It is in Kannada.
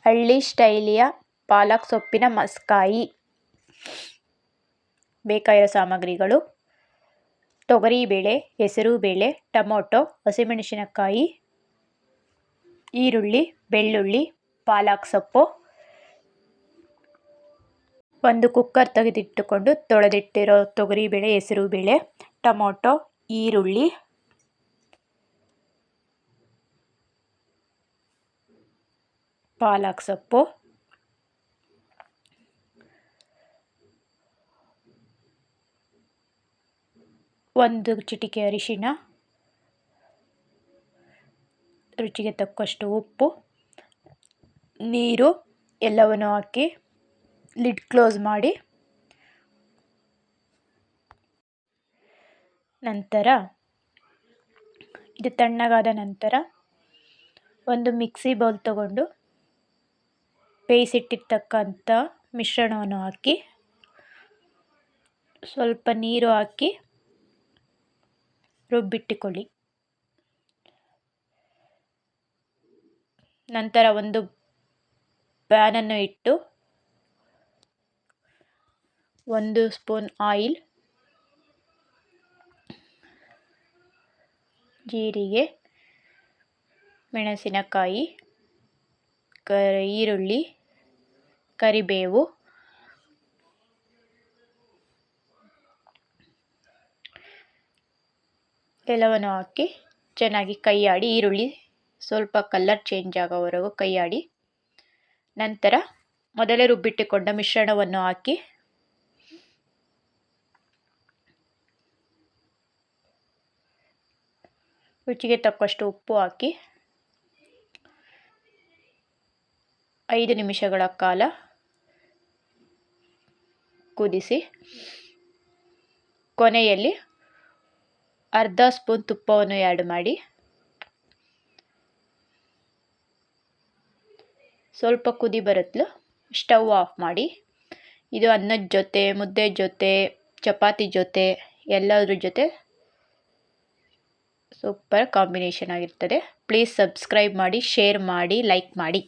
ಹಳ್ಳಿ ಸ್ಟೈಲಿಯ ಪಾಲಕ್ ಸೊಪ್ಪಿನ ಮಸ್ಕಾಯಿ. ಬೇಕಾಗಿರೋ ಸಾಮಗ್ರಿಗಳು. ತೊಗರಿ ಬೇಳೆ, ಹೆಸರು ಬೇಳೆ, ಟೊಮೊಟೊ, ಹಸಿಮೆಣಸಿನಕಾಯಿ, ಈರುಳ್ಳಿ, ಬೆಳ್ಳುಳ್ಳಿ, ಪಾಲಕ್ ಸೊಪ್ಪು. ಒಂದು ಕುಕ್ಕರ್ ತೆಗೆದಿಟ್ಟುಕೊಂಡು ತೊಳೆದಿಟ್ಟಿರೋ ತೊಗರಿ ಬೇಳೆ, ಹೆಸರು ಬೇಳೆ, ಟೊಮೊಟೊ, ಈರುಳ್ಳಿ ಪಾಲಕ್ ಸೊಪ್ಪು. ಒಂದು ಚಿಟಿಕೆ ಅರಿಶಿನ ರುಚಿಗೆ ತಕ್ಕಷ್ಟು ಉಪ್ಪು. ನೀರು, ಎಲ್ಲವನ್ನು ಹಾಕಿ ಲಿಡ್ ಕ್ಲೋಸ್ ಮಾಡಿ. ನಂತರ ಇದು ತಣ್ಣಗಾದ ನಂತರ ಒಂದು ಮಿಕ್ಸಿ ಬೌಲ್ ತಗೊಂಡು ಬೇಯಿಸಿಟ್ಟಿರ್ತಕ್ಕಂಥ ಮಿಶ್ರಣವನ್ನು ಹಾಕಿ, ಸ್ವಲ್ಪ ನೀರು ಹಾಕಿ ರುಬ್ಬಿಟ್ಟುಕೊಳ್ಳಿ. ನಂತರ ಒಂದು ಪ್ಯಾನನ್ನು ಇಟ್ಟು ಒಂದು ಸ್ಪೂನ್ ಆಯಿಲ್, ಜೀರಿಗೆ, ಮೆಣಸಿನಕಾಯಿ ಕ ಈರುಳ್ಳಿ ಕರಿಬೇವು. ಎಲ್ಲವನ್ನು ಹಾಕಿ ಚೆನ್ನಾಗಿ ಕೈಯಾಡಿ ಈರುಳ್ಳಿ ಸ್ವಲ್ಪ ಕಲ್ಲರ್ ಚೇಂಜ್ ಆಗೋವರೆಗೂ ಕೈಯಾಡಿ. ನಂತರ ಮೊದಲೇ ರುಬ್ಬಿಟ್ಟುಕೊಂಡ ಮಿಶ್ರಣವನ್ನು ಹಾಕಿ. ರುಚಿಗೆ ತಕ್ಕಷ್ಟು ಉಪ್ಪು ಹಾಕಿ. ಐದು ನಿಮಿಷಗಳ ಕಾಲ ಕುದಿಸಿ ಕೊನೆಯಲ್ಲಿ ಅರ್ಧ ಸ್ಪೂನ್ ತುಪ್ಪವನ್ನು ಆ್ಯಡ್ ಮಾಡಿ ಸ್ವಲ್ಪ ಕುದಿ ಬರುತ್ತಲು ಸ್ಟವ್ ಆಫ್ ಮಾಡಿ ಇದು ಅನ್ನದ ಜೊತೆ, ಮುದ್ದೆ ಜೊತೆ, ಚಪಾತಿ ಜೊತೆ, ಎಲ್ಲದ್ರ ಜೊತೆ ಸೂಪರ್ ಕಾಂಬಿನೇಷನ್ ಆಗಿರ್ತದೆ. ಪ್ಲೀಸ್ ಸಬ್ಸ್ಕ್ರೈಬ್ ಮಾಡಿ ಶೇರ್ ಮಾಡಿ ಲೈಕ್ ಮಾಡಿ.